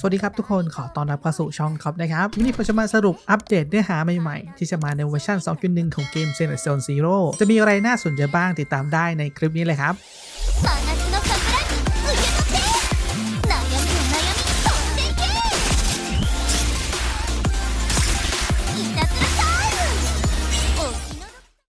สวัสดีครับทุกคนขอต้อนรับเข้าสู่ช่องครับนะครับวันนี้ผมจะมาสรุปอัปเดตเนื้อหาใหม่ๆ ที่จะมาในเวอร์ชัน2.1 ของเกม z e n o Zone Zero จะมีอะไรน่าสนใจบ้างติดตามได้ในคลิปนี้เลยครับ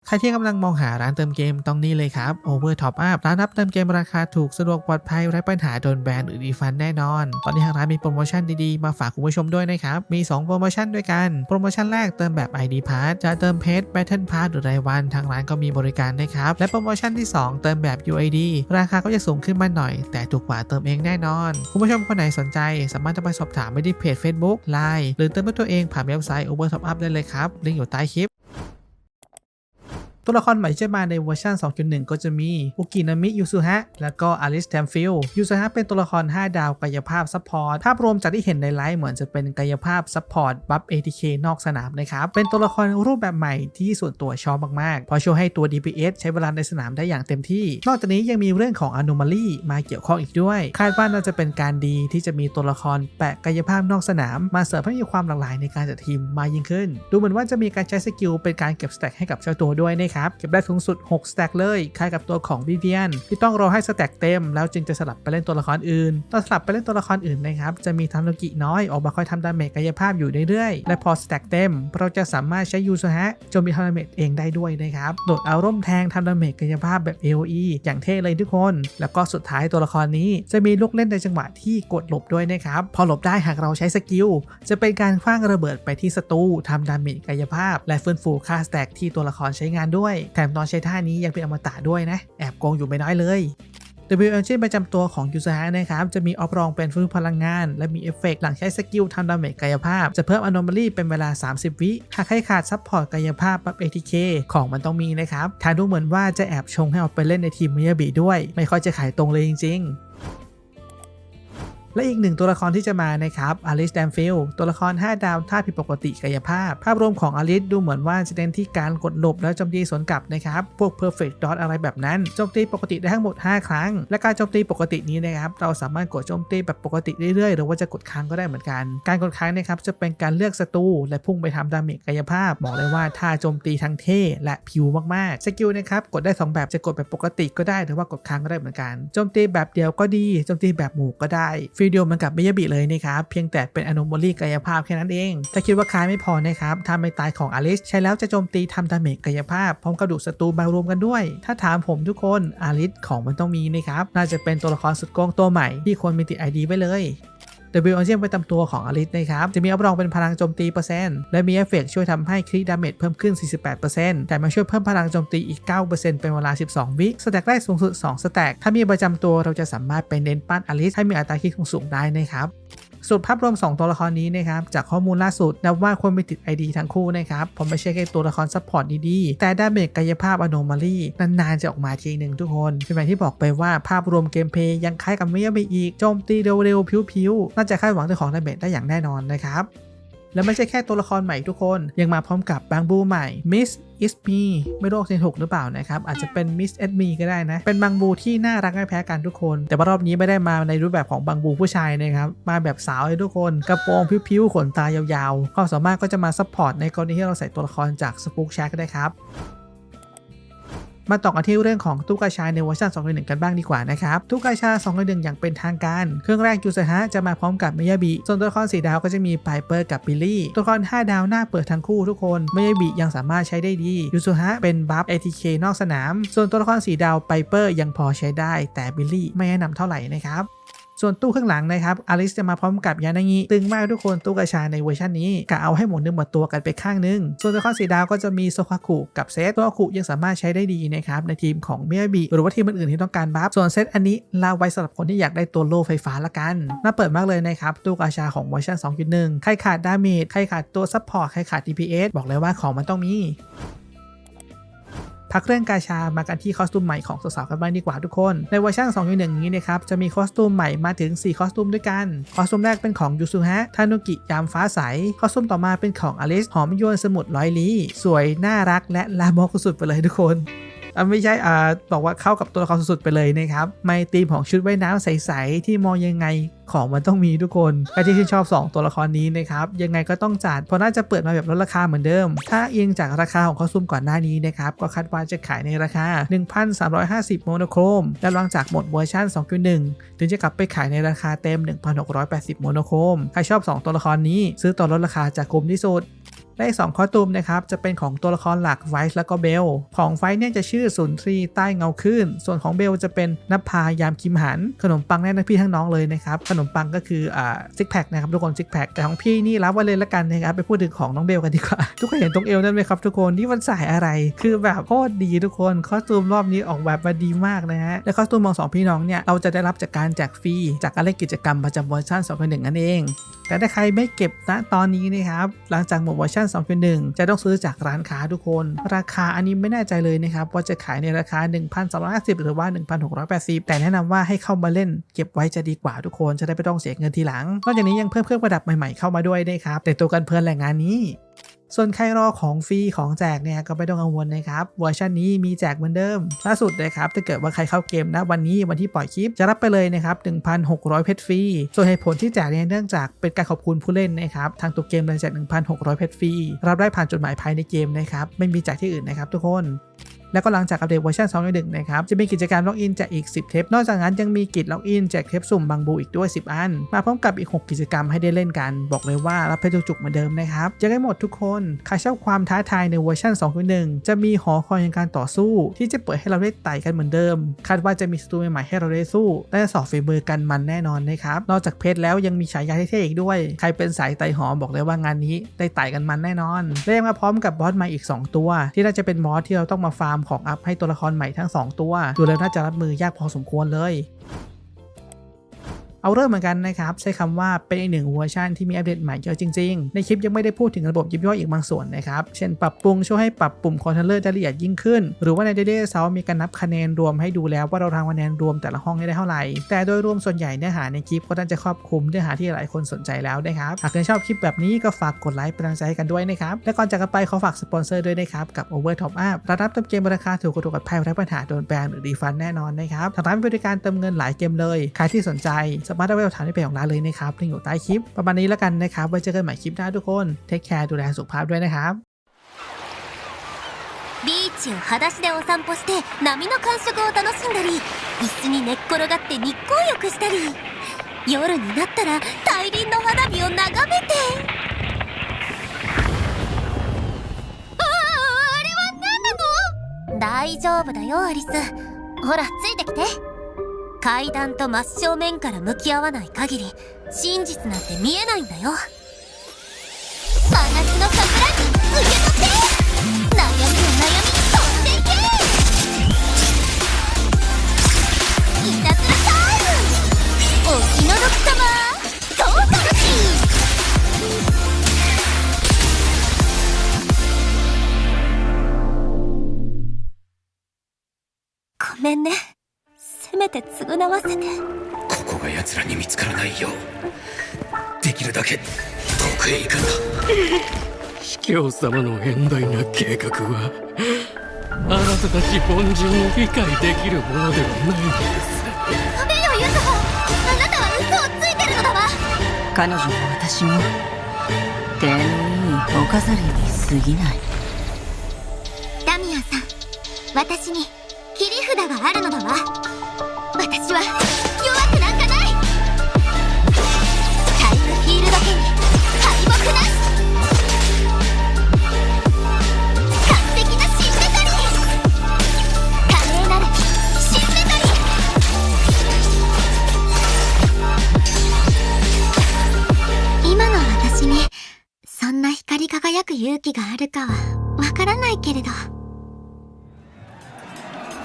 ใครที่กำลังมองหาร้านเติมเกมต้องนี่เลยครับ Over Top Up ร้านรับเติมเกมราคาถูกสะดวกปลอดภัยไร้ปัญหาโดนแบนหรือดีฟันแน่นอน ตอนนี้ทางร้านมีโปรโมชั่นดีๆ มาฝากคุณผู้ชมด้วยนะครับ มี 2 โปรโมชั่นด้วยกัน โปรโมชั่นแรกเติมแบบ ID Pass จะเติมเพชร Battle Pass หรือรายวันทางร้านก็มีบริการนะครับ และโปรโมชั่นที่ 2 เติมแบบ UID ราคาก็จะสูงขึ้นมาหน่อย แต่ถูกกว่าเติมเองแน่นอน คุณผู้ชมคนไหนสนใจ สามารถจะไปสอบถามไปที่เพจ Facebook Line หรือเติมด้วยตัวเองผ่านเว็บไซต์ Over Top Up ได้เลยครับลิงก์อยู่ใต้คลิป ตัวละครใหม่ที่จะมาในเวอร์ชัน 2.1 ก็จะมีอุกินามิยูซุฮะ แล้วก็อลิสแทมฟิลยูซุฮะเป็นตัวละคร 5 ดาวกายภาพซัพพอร์ต ภาพรวมจากที่เห็นในไลฟ์เหมือนจะเป็นกายภาพซัพพอร์ตบัฟ ATK นอกสนามนะครับ เป็นตัวละครรูปแบบใหม่ที่ส่วนตัวชอบมากๆเพราะช่วยให้ตัว DPS ใช้เวลาในสนามได้อย่างเต็มที่ นอกจากนี้ยังมีเรื่องของ Anomaly มาเกี่ยวข้องอีกด้วย คาดว่าน่าจะเป็นการดีที่จะมีตัวละครแปะกายภาพนอกสนาม มาเสริมให้มีความหลากหลายในการจัดทีมมากยิ่งขึ้น ดูเหมือนว่าจะมีการใช้สกิลเป็นการเก็บสแต็กให้กับเจ้าตัวด้วยนะครับเก็บได้สูงสุด6สแต็กเลยคล้ายกับตัวของวิเวียนที่ต้องรอให้สแต็กเต็ม แล้วจึงจะสลับไปเล่นตัวละครอื่นตอนสลับไปเล่นตัวละครอื่นนะครับ จะมีทันโลกิน้อยออกมาคอยทำดาเมจกายภาพอยู่เรื่อยๆ และพอสแต็กเต็ม เราจะสามารถใช้ยูโซฮะโจมตีทำดาเมจเองได้ด้วยนะครับ โดดเอาร่มแทงทำดาเมจกายภาพแบบ AOE อย่างเท่เลยทุกคน แล้วก็สุดท้ายตัวละครนี้จะมีลูกเล่นในจังหวะที่กดหลบด้วยนะครับ พอหลบได้หากเราใช้สกิลจะเป็นการคว้างระเบิดไปที่ศัตรูทำดาเมจกายภาพ และฟื้นฟูค่าสแต็กที่ตัวละครใช้งานด้วยแถมตอนใช้ท่านี้ยังเป็นอมตะด้วยนะ แอบโกงอยู่ไม่น้อยเลย W Engine ประจำตัวของยูซ a นะครับ จะมีออฟรองเป็นฟื้นพลังงาน และมีเอฟเฟกต์หลังใช้สกิลทำดาเมจกายภาพ จะเพิ่มอ n o m a l y เป็นเวลา 30 วิ หากใครขาดซัพพอร์ตกายภาพปั๊บ ATK ของมันต้องมีนะครับทางดูเหมือนว่าจะแอบชงให้เอาไปเล่นในทีมมิยาบิด้วย ไม่ค่อยจะขายตรงเลยจริง ๆ และอีกหนึ่งตัวละครที่จะมานะครับอลิสแดมฟิลตัวละคร 5 ดาวท่าผิดปกติกายภาพ ภาพรวมของอลิสดูเหมือนว่าจะเน้นที่การกดหลบแล้วโจมตีสวนกลับนะครับ พวก perfect dot อะไรแบบนั้นโจมตีปกติได้ทั้งหมด 5 ครั้ง และการโจมตีปกตินี้นะครับเราสามารถกดโจมตีแบบปกติเรื่อยๆ หรือว่าจะกดค้างก็ได้เหมือนกัน การกดค้างนะครับจะเป็นการเลือกศัตรูและพุ่งไปทำดาเมจกายภาพบอกเลยว่าท่าโจมตีทั้งเท่และผิวมากๆสกิลนะครับกดได้สองแบบจะกดแบบปกติก็ได้หรือว่ากดค้างก็ได้เหมือนกันโจมตีแบบเดียวก็ดีโจมตีแบบหมู่ก็ได้ฟีเดีโอเหมันกับเมยบิเลยนะครับ เพียงแต่เป็นอนิมอลี่กายภาพแค่นั้นเอง ถ้าคิดว่าคล้ายไม่พอนะครับถ้าไม่ตายของอลิสใช้แล้วจะโจมตีทำดาเมจกายภาพ พร้อมกระดูกศัตรูมารวมกันด้วย ถ้าถามผมทุกคนอลิสของมันต้องมีนะครับ น่าจะเป็นตัวละครสุดโกงตัวใหม่ที่ควรมีติดไอดีไว้เลย W o n g e ไประจำตัวของอลิสนะครับ จะมีอัพรองเป็นพลังโจมตีเปอร์เซ็นต์และมีเอฟเฟกต์ช่วยทำให้คริดาเมจเพิ่มขึ้น 48%แต่มาช่วยเพิ่มพลังโจมตีอีก 9%เป็นเวลา 12 วิสแต็กได้สูงสุด 2 สแต็กถ้ามีประจำตัวเราจะสามารถไปเน้นปั้นอลิสให้มีอัตราคิดสูงได้นะครับ ส่วนภาพรวม 2 ตัวละครนี้นะครับจากข้อมูลล่าสุดนับว่าควรไปติด ID ทั้งคู่นะครับผมไม่ใช่แค่ตัวละครซัพพอร์ตดีๆ แต่ดาเมจกายภาพอโนมาลีนานๆจะออกมาทีหนึ่งทุกคนเป็นแบบที่บอกไปว่าภาพรวมเกมเพย์ยังคล้ายกับเมียไปอีกโจมตีเร็วๆผิวๆน่าจะคาดหวังเรื่องของดาเมจได้อย่างแน่นอนนะครับ และไม่ใช่แค่ตัวละครใหม่ทุกคน ยังมาพร้อมกับบางบูใหม่ Miss Is Me ไม่รู้สิถูกหรือเปล่านะครับ อาจจะเป็น Miss Is Me ก็ได้นะ เป็นบางบูที่น่ารักไม่แพ้กันทุกคน แต่ว่ารอบนี้ไม่ได้มาในรูปแบบของบางบูผู้ชายนะครับ มาแบบสาวเลยทุกคน กระโปรงพิ้วๆขนตายาวๆความสามารถก็จะมาซัพพอร์ตในกรณีที่เราใส่ตัวละครจากสปูกแชกก็ได้ครับ มาต่อกันที่เรื่องของตู้กาชาในเวอร์ชัน2.1 กันบ้างดีกว่านะครับตู้กาชา 2.1 อย่างเป็นทางการ เครื่องแรกยูสฮะจะมาพร้อมกับเมยาบิ ส่วนตัวละครสีดาวก็จะมีไพเปอร์กับบิลลี่ ตัวละคร5ดาวหน้าเปิดทั้งคู่ทุกคนเมยาบิยังสามารถใช้ได้ดียูสฮะเป็นบัฟ ATK นอกสนาม ส่วนตัวละครสีดาวไพเปอร์ยังพอใช้ได้ แต่บิลลี่ไม่แนะนำเท่าไหร่นะครับ ส่วนตู้ข้างหลังนะครับอลิสจะมาพร้อมกับยานางิตึงมากทุกคนตู้กระชาในเวอร์ชันนี้กะเอาให้หมุนเนื้อหมดตัวกันไปข้างนึง ส่วนตัวละครสีดาวก็จะมีโซคาคุกับเซตตัวคุยังสามารถใช้ได้ดีนะครับในทีมของเมียบิหรือว่าทีมอื่นๆที่ต้องการบัฟส่วนเซตอันนี้ลาไว้สำหรับคนที่อยากได้ตัวโล่ไฟฟ้าละกันน่าเปิดมากเลยนะครับตู้กระชาของเวอร์ชัน2.1ใครขาดดาเมจใครขาดตัวซัพพอร์ตใครขาด DPS บอกเลยว่าของมันต้องมี พักเรื่องกาชามากันที่คอสตูมใหม่ของสาวๆกันบ้างดีกว่าทุกคน ในเวอร์ชัน2.1นี้นะครับจะมีคอสตูมใหม่มาถึง 4 คอสตูมด้วยกัน คอสตูมแรกเป็นของยูซุฮะทานุกิยามฟ้าใส คอสตูมต่อมาเป็นของอลิสหอมยวนสมุดร้อยลี้สวยน่ารักและลามกสุดไปเลยทุกคน ไม่ใช่อ่าบอกว่าเข้ากับตัวละครสุดๆไปเลยนะครับไม่ธีมของชุดว่ายน้ำใสๆที่มองยังไงของมันต้องมีทุกคนใครที่ชื่นชอบ 2 ตัวละครนี้นะครับ ยังไงก็ต้องจัด เพราะน่าจะเปิดมาแบบลดราคาเหมือนเดิม ถ้าเอียงจากราคาของคอสตูมก่อนหน้านี้นะครับ ก็คาดว่าจะขายในราคา 1,350 โมโนโครม และหลังจากหมดเวอร์ชัน2.1 ถึงจะกลับไปขายในราคาเต็ม 1,680 โมโนโครม ใครชอบ 2 ตัวละครนี้ ซื้อต่อลดราคาจะคุ้มที่สุด และอีกสองคอสตูมนะครับจะเป็นของตัวละครหลักไวส์แล้วก็เบลของไฟเนี่ยจะชื่อศูนทรีใต้เงาคลื่นส่วนของเบลจะเป็นนภายามคิมหัน ขนมปังแน่นะพี่ทั้งน้องเลยนะครับขนมปังก็คืออ่าซิกแพคนะครับทุกคนซิกแพคแต่ของพี่นี่รับไว้เลยละกันนะครับไปพูดถึงของน้องเบลกันดีกว่า ทุกคนเห็นตรงเอวนั่นไหมครับทุกคนนี่มันสายอะไร คือแบบโคตรดีทุกคนคอสตูมรอบนี้ออกแบบมาดีมากนะฮะและคอสตูมของสองพี่น้องเนี่ยเราจะได้รับจากการแจกฟรีจากการเล่นกิจกรรมประจำเวอร์ชัน2.1นั่นเอง แต่ถ้าใครไม่เก็บณตอนนี้นะครับหลังจากหมดเวอร์ชัน2.1จะต้องซื้อจากร้านค้าทุกคน ราคาอันนี้ไม่แน่ใจเลยนะครับว่าจะขายในราคา 1,250 หรือว่า 1,680 แต่แนะนำว่าให้เข้ามาเล่นเก็บไว้จะดีกว่าทุกคนจะได้ไม่ต้องเสียเงินทีหลังนอกจากนี้ยังเพิ่มเครื่องประดับใหม่ๆเข้ามาด้วยนะครับแต่ตัวกันเพลินแหล่งงานนี้ ส่วนใครรอของฟรีของแจกเนี่ยก็ไม่ต้องกังวลนะครับเวอร์ชันนี้มีแจกเหมือนเดิมล่าสุดนะครับถ้าเกิดว่าใครเข้าเกมนะวันนี้วันที่ปล่อยคลิปจะรับไปเลยนะครับ1,600 เพชรฟรีส่วนเหตุผลที่แจกเนี่ยเนื่องจากเป็นการขอบคุณผู้เล่นนะครับทางตัวเกมเลยแจก1,600 เพชรฟรีรับได้ผ่านจดหมายภายในเกมนะครับไม่มีแจกที่อื่นนะครับทุกคน แล้วก็หลังจากอัปเดตเวอร์ชัน2.1นะครับจะมีกิจกรรมล็อกอินแจกอีก 10 เทป นอกจากนั้นยังมีกิจล็อกอินแจกเทปสุ่มบางบูอีกด้วย 10 อัน มาพร้อมกับอีก 6 กิจกรรมให้ได้เล่นกัน บอกเลยว่ารับเพชรจุกๆเหมือนเดิมนะครับจะได้หมดทุกคน ใครชอบความท้าทายในเวอร์ชัน2.1 จะมีหอคอยแห่งการต่อสู้ ที่จะเปิดให้เราได้ไต่กันเหมือนเดิม คาดว่าจะมีศัตรูใหม่ๆให้เราได้สู้และจะสอบฝีมือกันมันแน่นอนนะครับนอกจากเพชรแล้วยังมีฉายาเท่ๆอีกด้วย ใครเป็นสายไต่หอบอกเลยว่างานนี้ได้ไต่กันมันแน่นอนและยังมาพร้อมกับบอสใหม่อีก 2 ตัว ที่น่าจะเป็นบอสที่เราต้องมาฟาร์มของอัพให้ตัวละครใหม่ทั้ง 2 ตัวดูแล้วน่าจะรับมือยากพอสมควรเลย เอาเริ่มเหมือนกันนะครับ ใช้คำว่าเป็นอีกหนึ่งเวอร์ชันที่มีอัปเดตใหม่เยอะจริง ๆ ในคลิปยังไม่ได้พูดถึงระบบยิบย่อยอีกบางส่วนนะครับ เช่นปรับปรุงช่วยให้ปรับปุ่มคอนโทรลเลอร์ได้ละเอียดยิ่งขึ้น หรือว่าใน Daily s o u มีการนับคะแนนรวมให้ดูแล้วว่าเราทำคะแนนรวมแต่ละห้องได้เท่าไหร่ แต่โดยรวมส่วนใหญ่เนื้อหาในคลิปก็น่าจะครอบคลุมเนื้อหาที่หลายคนสนใจแล้วนะครับ หากใครชอบคลิปแบบนี้ก็ฝากกดไลค์เป็นกำลังใจให้กันด้วยนะครับ และก่อนจากกันไปขอฝากสปอนเซอร์ด้วยนะครับกับ Over Top Up ร้านรับเติมเกมราคาถูกกว่าถูกกับภัยไร้ปัญหาโดนแบนหรือรีฟันแน่นอนนะครับทางร้านมีบริการเติมเงินหลายเกมเลยใครที่สนใจสามารถได้ไปสอบถามในเพจของร้านเลยนะครับลิงก์อยู่ใต้คลิป ประมาณนี้แล้วกันนะครับ ไว้เจอกันใหม่คลิปหน้าทุกคน เทคแคร์ดูแลสุขภาพด้วยนะครับ ビーチを裸足でお散歩して波の感触を楽しんだり椅子に寝っ転がって日光浴したり夜になったら大輪の花火を眺めてあああれは何なの大丈夫だよアリスほらついてきて 階段と真っ正面から向き合わない限り真実なんて見えないんだよ。真夏のカプラに受け取って悩みの悩み飛んでいけ。いたずらタイムお気の毒様。トータルシごめんね。せめて償わせて。ここが奴らに見つからないようできるだけ遠くへ行くんだ。卑怯様の遠大な計画はあなたたち凡人に理解できるものではないのです。ダメよユズホ。あなたは嘘をついてるのだわ。彼女も私も手のいいお飾りに過ぎない。ダミアンさん私に切り札があるのだわ私は弱くなんかない。タイムフィールド家に敗北なし完璧なシンメトリー華麗なるシンメトリー今の私にそんな光り輝く勇気があるかはわからないけれど。よ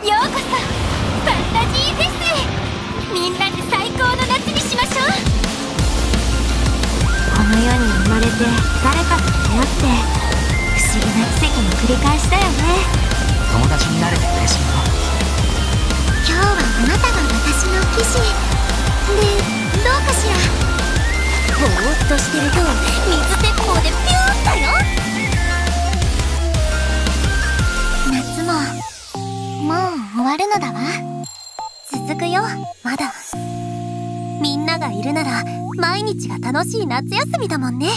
うこそ。ファンタジーフェスみんなで最高の夏にしましょう。この世に生まれて誰かと出会って不思議な奇跡の繰り返しだよね。友達になれて嬉しいよ。今日はちが楽しい夏休みだもんね。